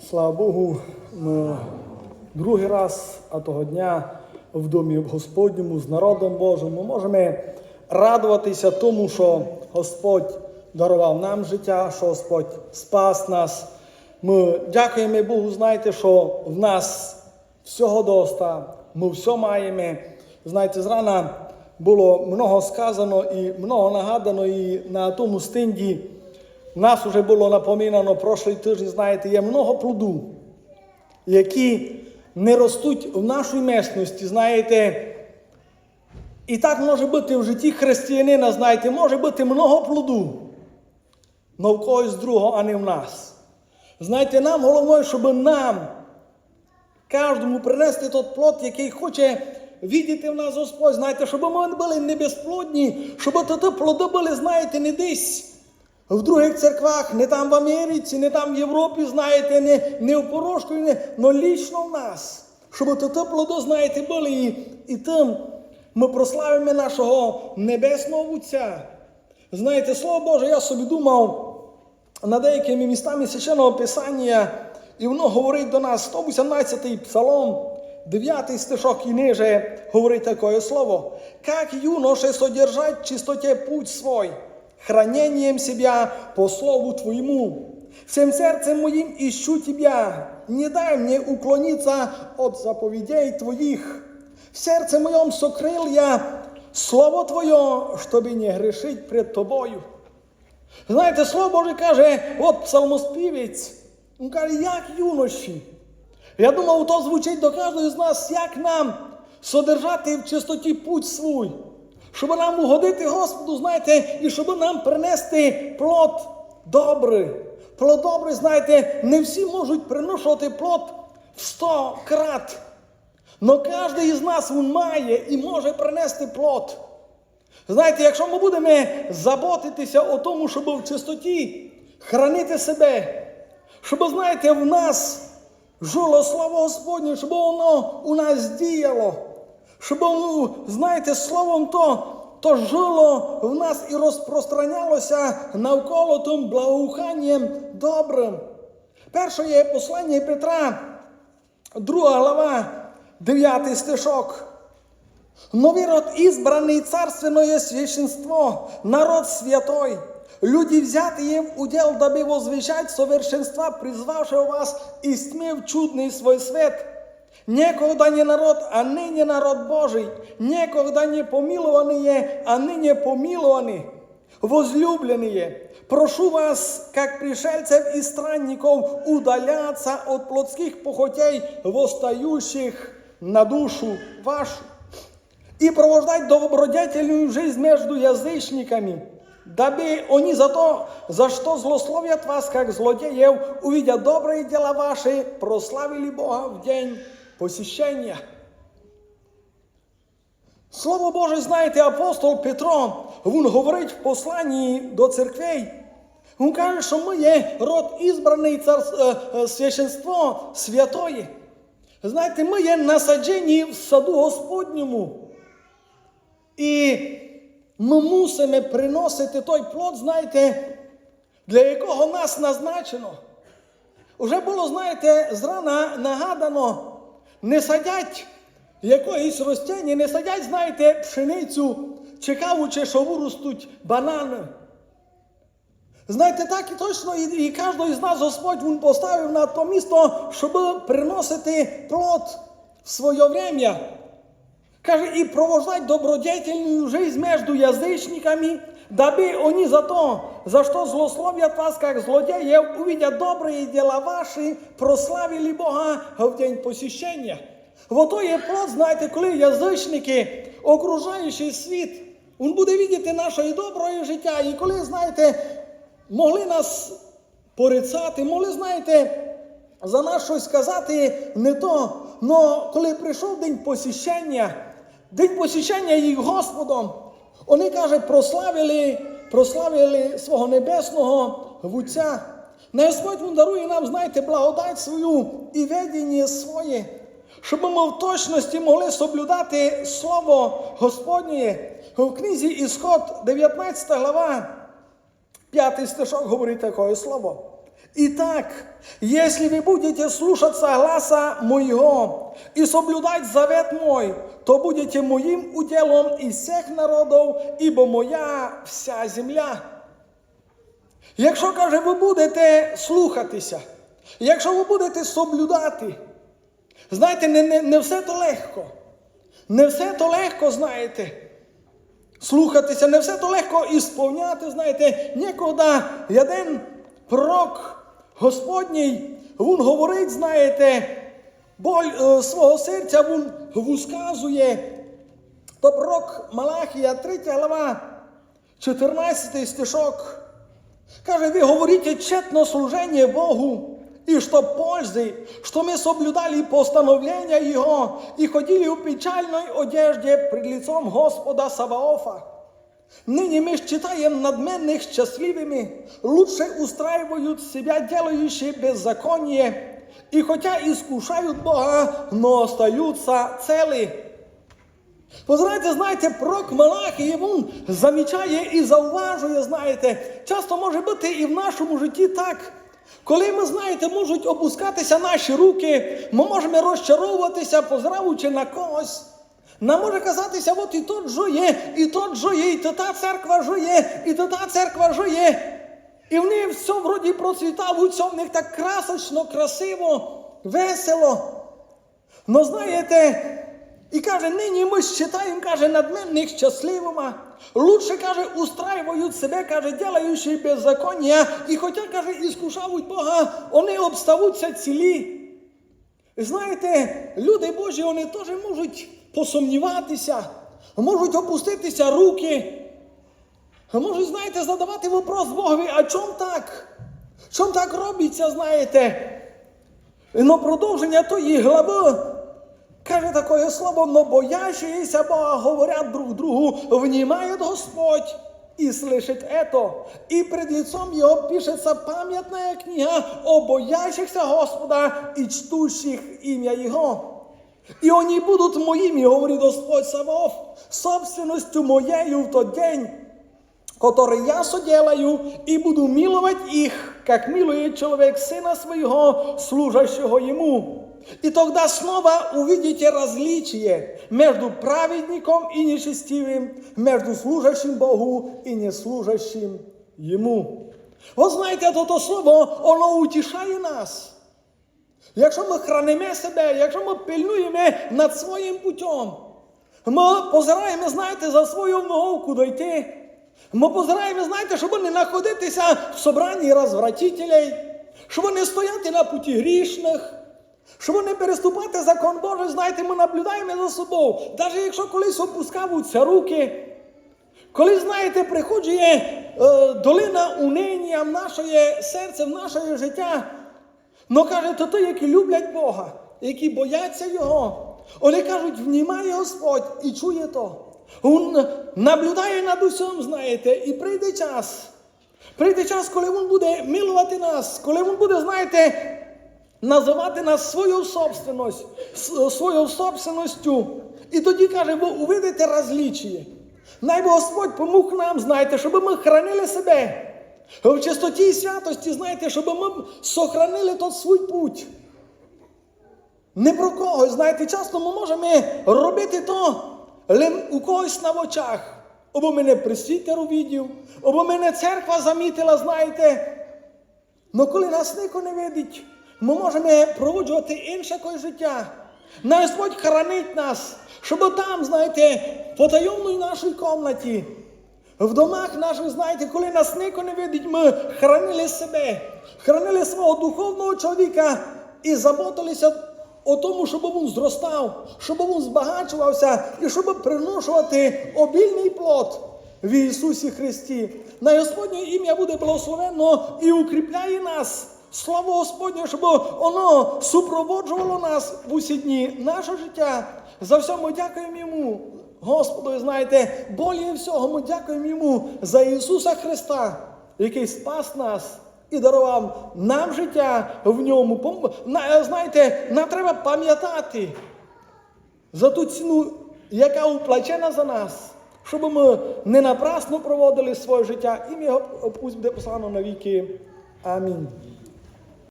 Слава Богу, ми другий раз а того дня в домі Господньому з народом Божим. Ми можемо радуватися тому, що Господь дарував нам життя, що Господь спас нас. Ми дякуємо Богу, знаєте, що в нас всього доста, ми все маємо. Знаєте, зрана було много сказано і много нагадано, і на тому стенді нас вже було напомінано прошлий тиждень, знаєте, є много плоду, які не ростуть в нашій місності, знаєте. І так може бути в житті християнина, знаєте, може бути много плоду, но в когось другого, а не в нас. Знаєте, нам головне, щоб нам, кожному принести той плод, який хоче видіти в нас Господь, знаєте, щоб ми були не безплодні, щоб ті плоди були, знаєте, не десь. В других церквах, не там в Америці, не там в Європі, знаєте, не, не в Порошку, не, но лічно в нас. Щоб то, то плодо, знаєте, були і, і тим ми прославимо нашого небесного Отця. Знаєте, Слово Боже, я собі думав над деякими містами священного Писання, і воно говорить до нас 118-й псалом, 9 стишок і ниже говорить таке слово. Как юноше содержать чистоте путь свой, хранением себя по слову Твоему. Всем сердцем моим ищу Тебя, не дай мне уклониться от заповедей Твоих. В сердце моем сокрыл я Слово Твое, чтобы не грешить пред Тобою. Знаєте, Слово Боже каже, от псалмоспівець, він каже, як юноші. Я думав, то звучить до кожного з нас, як нам содержати в чистоті путь свій, щоб нам угодити Господу, знаєте, і щоб нам принести плод добрий. Плод добрий, знаєте, не всі можуть приношувати плод в сто крат. Но кожен із нас він має і може принести плод. Знаєте, якщо ми будемо заботитися о тому, щоб в чистоті хранити себе, щоб, знаєте, в нас жило слово Господнє, щоб воно у нас діяло, щоб, ну, знаєте, словом то, то жило в нас і розпространялося навколо тим благоуханням добрим. Перше є послання Петра, друга глава, 9 стишок. Но род избранный царственное священство, народ святой, люди взятые в удел, дабы возвещать совершенства, призвавшего вас из тьмы в чудный свой свет. Некогда не народ, а ныне народ Божий, некогда не помилованные, а ныне помилованы. Возлюбленные, прошу вас, как пришельцев и странников, удаляться от плотских похотей, восстающих на душу вашу и провождать добродетельную жизнь между язычниками, дабы они за то, за что злословят вас, как злодеев, увидя добрые дела ваши, прославили Бога в день посещения. Слово Боже, знаєте, апостол Петро, він говорить в посланні до церквей. Він каже, що ми є род ізбраний цар, священство святої. Знаєте, ми є насаджені в саду Господньому. І ми мусимо приносити той плод, знаєте, для якого нас назначено. Уже було, знаєте, зрана нагадано, не садять якоїсь ростяння, не садять, знаєте, пшеницю, чекаючи, що виростуть банани. Знаєте, так і точно, і, і кожного з нас Господь він поставив на то місто, щоб приносити плод в своє время. Каже, и провождать добродетельную жизнь между язычниками, дабы они за то, за что злословят вас, как злодеев, увидя добрые дела ваши, прославили Бога в день посещения. Вот то є плод, знаєте, коли язичники, окружаючий світ, він буде видіти наше добре життя. І коли, знаєте, могли нас порицати, могли, знаєте, за нас щось сказати не то. Но коли прийшов день посіщення, день посіщення їх Господом, вони каже, прославили, прославили свого небесного вуця. На Господь дарує нам, знаєте, благодать свою і ведення своє, щоб ми в точності могли соблюдати Слово Господнє. В книзі Ісход, 19 глава, 5 стишок говорить таке слово. Итак, если вы будете слушаться гласа моего и соблюдать завет мой, то будете моим уделом из всех народов, ибо моя вся земля. Якщо каже, ви будете слухатися, якщо ви будете соблюдати, знаєте, не, не, не все то легко. Не все то легко, знаєте. Слухатися, не все то легко ісповняти, знаєте, ніколи один пророк Господній, він говорить, знаєте, боль е, свого серця він висказує. То пророк Малахія, 3 глава, 14 стишок. Каже, вы говорите тщетно служение Богу, и что пользы, что мы соблюдали постановления Его и ходили в печальной одежде пред лицом Господа Саваофа. Ныне мы считаем надменных счастливыми, лучше устраивают себя делающие беззаконие, и хотя искушают Бога, но остаются целы. Позирайте, знаєте, пророк Малахії, він замічає і зауважує, знаєте, часто може бути і в нашому житті так. Коли ми, знаєте, можуть опускатися наші руки, ми можемо розчаровуватися, позираючи на когось. Нам може казатися, от і тот жує, і тот жує, і то та церква жує, і то та церква жує. І в них все вроді процвітало, все в них так красочно, красиво, весело. Но знаєте, і каже, нині ми считаем, каже, надменних щасливими. Лучше, каже, устраивают себе, каже, делающие беззаконня. І хоча, каже, іскушають Бога, вони обставуться цілі. Знаєте, люди Божі, вони теж можуть посумніватися, можуть опуститися руки. Можуть, знаєте, задавати вопрос Богові, а чом так? Чом так робиться, знаєте? Но продовження тої глави Каже такое слово, но боящиеся Бога говорят друг другу, внимает Господь и слышит это. И пред лицом его пишется памятная книга о боящихся Господа и чтущих имя Его И они будут моими, говорит Господь Савов, собственностью моею в тот день, который я соделаю, и буду миловать их, как милует человек сына своего, служащего ему. И тогда снова увидите различие между праведником и нечестивым, между служащим Богу и неслужащим Ему. Ви знаєте, то слово, воно утішає нас. – Якщо ми хранимо себе, якщо ми пильнуємо над своїм путем, ми позираємо, знаєте, за свою ногу, куди йти. Ми позираємо, знаєте, щоб не знаходитися в собранні розвратителей, щоб не стояти на путі грішних. Щоб не переступати закон Божий, знаєте, ми наблюдаємо за собою. Навіть якщо колись опускаються руки, коли, знаєте, приходить е, долина униння в наше серце, в наше життя, ну каже, то ті, які люблять Бога, які бояться Його, вони кажуть, внімає Господь і чує то. Він наблюдає над усім, знаєте, і прийде час. Прийде час, коли Він буде милувати нас, коли Він буде, знаєте, називати нас свою собственність, свою собственністю. І тоді каже, ви увидите розлічіє. Най Господь помог нам, знаєте, щоб ми хранили себе. В чистоті і святості, знаєте, щоб ми сохранили тот свій путь. Не про когось, знаєте, часто ми можемо робити то у когось на очах. Або мене присвітер увидів, або мене церква замітила, знаєте. Но коли нас ніхто не видить, ми можемо проводжувати інше якесь життя. Господь хранить нас, щоб там, знаєте, в потайомній нашій кімнаті, в домах наших, знаєте, коли нас ніхто не видить, ми хранили себе, хранили свого духовного чоловіка і заботилися о тому, щоб він зростав, щоб він збагачувався і щоб приношувати обільний плод в Ісусі Христі. На Господнє ім'я буде благословенно і укріпляє нас. Слава Господню, щоб воно супроводжувало нас в усі дні наше життя. За все ми дякуємо Йому. Господу, і знаєте, болі всього ми дякуємо Йому за Ісуса Христа, який спас нас і дарував нам життя в ньому. Знаєте, нам треба пам'ятати за ту ціну, яка уплачена за нас, щоб ми не напрасно проводили своє життя. Ім'я пусть буде послано на віки. Амінь.